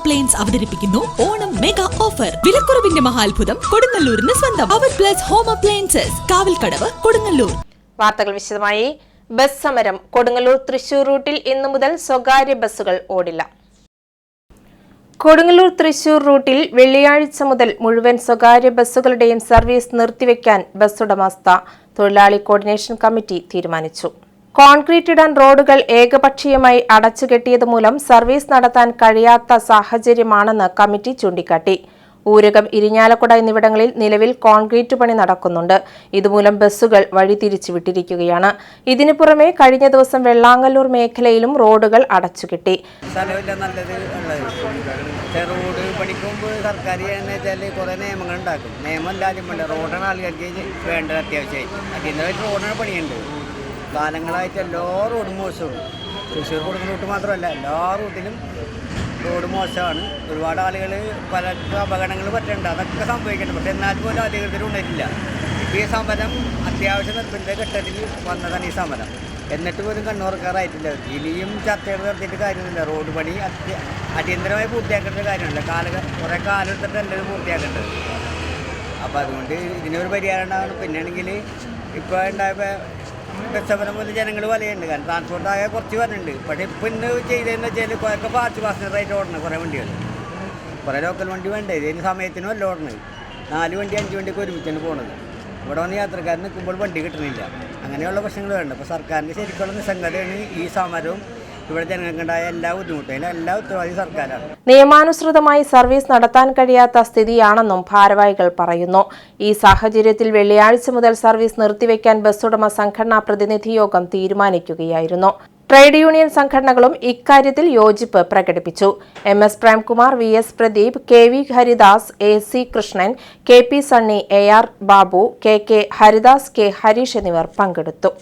Appliance അവതരിപ്പിക്കുന്നു. Onam mega offer വിലക്കുറവിന്റെ മഹാത്ഭുതം കൊടുങ്ങല്ലൂരിന് സ്വന്തം. Our plus home appliances Kavalkadavu Kodungallur. വാർത്തകൾ വിശദമായി. ബസ് സമരം. കൊടുങ്ങല്ലൂർ തൃശൂർ റൂട്ടിൽ ഇന്നു മുതൽ സ്വകാര്യ ബസ്സുകൾ ഓടില്ല. കൊടുങ്ങല്ലൂർ തൃശൂർ റൂട്ടിൽ വെള്ളിയാഴ്ച മുതൽ മുഴുവൻ സ്വകാര്യ ബസ്സുകളുടെയും സർവീസ് നിർത്തിവെക്കാൻ ബസ് ഉടമസ്ഥ. തൊഴിലാളി കോർഡിനേഷൻ കമ്മിറ്റി തീരുമാനിച്ചു. കോൺക്രീറ്റ് ഇടാൻ റോഡുകൾ ഏകപക്ഷീയമായി അടച്ചുകെട്ടിയത് മൂലം സർവീസ് നടത്താൻ കഴിയാത്ത സാഹചര്യമാണെന്ന് കമ്മിറ്റി ചൂണ്ടിക്കാട്ടി. ഊരകം ഇരിഞ്ഞാലക്കുട എന്നിവിടങ്ങളിൽ നിലവിൽ കോൺക്രീറ്റ് പണി നടക്കുന്നുണ്ട്. ഇതുമൂലം ബസ്സുകൾ വഴിതിരിച്ചു വിട്ടിരിക്കുകയാണ് ഇതിനു പുറമെ കഴിഞ്ഞ ദിവസം വെള്ളാങ്ങല്ലൂർ മേഖലയിലും റോഡുകൾ അടച്ചുകിട്ടി. റോഡ് പണിക്കുമ്പോൾ സർക്കാർ വെച്ചാൽ കുറേ നിയമങ്ങൾ ഉണ്ടാക്കും നിയമം വേണ്ട റോഡാണ് ആൾക്കാർക്ക് വേണ്ടത് അത്യാവശ്യമായി അതിന്റെ റോഡാണ് പണിയുണ്ട് കാലങ്ങളായിട്ട് എല്ലാ റോഡും മോശമാണ്. തൃശ്ശൂർ കൊടുക്കുന്ന റൂട്ട് മാത്രമല്ല എല്ലാ റൂട്ടിലും റോഡ് മോശമാണ്. ഒരുപാട് ആളുകൾ പല അപകടങ്ങൾ പറ്റുന്നുണ്ട് അതൊക്കെ സംഭവിക്കുന്നുണ്ട് പക്ഷേ എന്നാൽ പോലും അധികൃതർ ഉണ്ടായിട്ടില്ല. ഈ സമരം അത്യാവശ്യം നിർബന്ധ ഘട്ടത്തിൽ വന്നതാണ് ഈ സമരം. എന്നിട്ട് പോലും കണ്ണൂർക്കാറായിട്ടില്ല ഇനിയും ചർച്ചകൾ നടത്തിയിട്ട് കാര്യമൊന്നുമില്ല. റോഡ് പണി അത്യ അടിയന്തരമായി പൂർത്തിയാക്കേണ്ട കാര്യമല്ല കാല കുറേ കാലം എടുത്തിട്ട് എല്ലാവരും പൂർത്തിയാക്കേണ്ടത് അപ്പോൾ അതുകൊണ്ട് ഇതിനൊരു പരിഹാരം ഉണ്ടാകണം പിന്നെയാണെങ്കിൽ ഇപ്പോൾ ഉണ്ടായപ്പോൾ സമരം പോലെ ജനങ്ങൾ വലയുണ്ട്. കാരണം ട്രാൻസ്പോർട്ട് ആയാൽ കുറച്ച് വരുന്നുണ്ട്. പക്ഷേ ഇപ്പം ഇന്ന് ചെയ്തതെന്ന് വെച്ചാൽ കുറേയൊക്കെ ഫാസ്റ്റ് പാസഞ്ചറായിട്ട് ഓടണം കുറേ വണ്ടികൾ കുറേ ലോക്കൽ വണ്ടി വേണ്ടേ? ഇതിന് സമയത്തിനും അല്ല ഓടണത്. നാല് വണ്ടി അഞ്ച് വണ്ടിയൊക്കെ ഒരുമിച്ചാണ് പോകുന്നത് ഇവിടെ വന്ന് യാത്രക്കാർ നിൽക്കുമ്പോൾ വണ്ടി കിട്ടണില്ല. അങ്ങനെയുള്ള പ്രശ്നങ്ങൾ വേണ്ട. അപ്പോൾ സർക്കാരിന്റെ ശരിക്കുള്ള നിസ്സംഗതയാണ് ഈ സമരവും ഇവിടെ ജനങ്ങൾക്കുണ്ടായ എല്ലാ ബുദ്ധിമുട്ടും. എല്ലാ ഉത്തരവാദി സർക്കാരാണ്. നിയമാനുസൃതമായി സർവീസ് നടത്താൻ കഴിയാത്ത സ്ഥിതിയാണെന്നും ഭാരവാഹികൾ പറയുന്നു. ഈ സാഹചര്യത്തിൽ വെള്ളിയാഴ്ച മുതൽ സർവീസ് നിർത്തിവെക്കാൻ ബസ് ഉടമ സംഘടനാ പ്രതിനിധി യോഗം തീരുമാനിക്കുകയായിരുന്നു. ട്രേഡ് യൂണിയൻ സംഘടനകളും ഇക്കാര്യത്തിൽ യോജിപ്പ് പ്രകടിപ്പിച്ചു. M S Premkumar V S Pradeep K V Haridas A C Krishnan K P Sunny A R Babu K K Haridas K Harish എന്നിവർ പങ്കെടുത്തു.